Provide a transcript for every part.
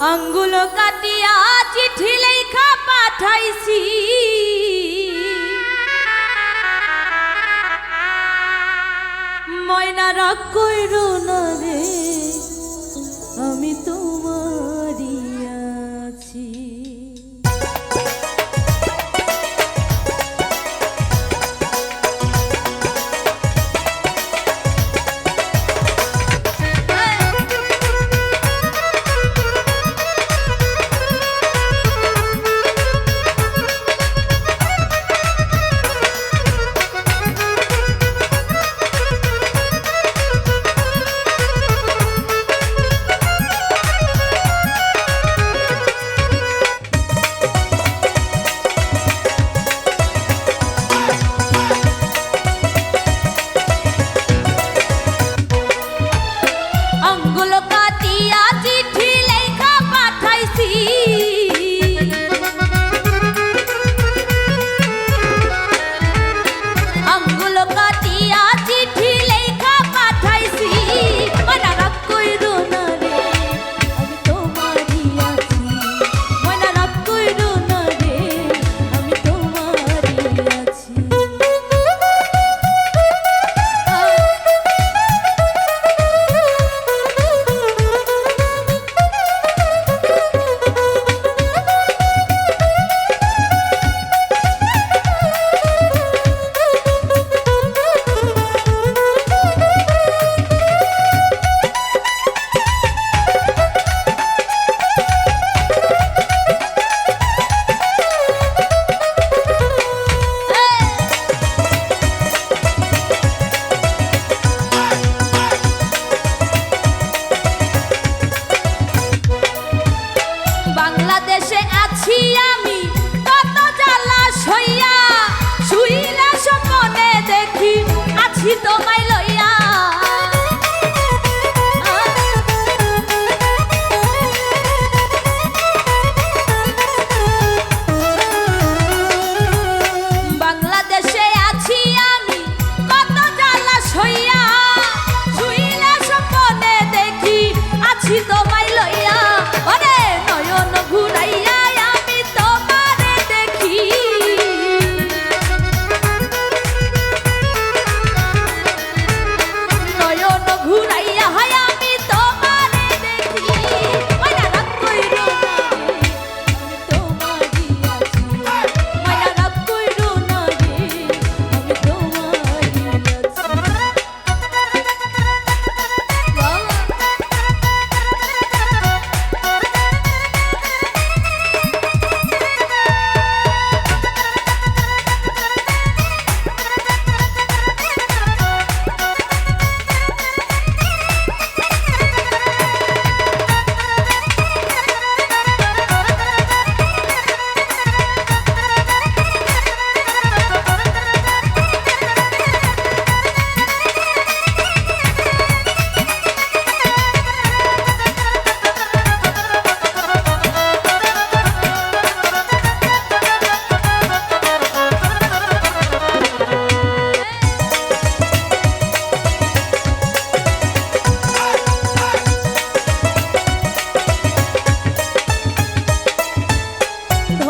আঙ্গুল কাটিয়া চিঠি লেখা পাঠাইছি। ময়না রাগ কইর না রে আমি তোমারই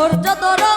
ধৈর্য ধরো।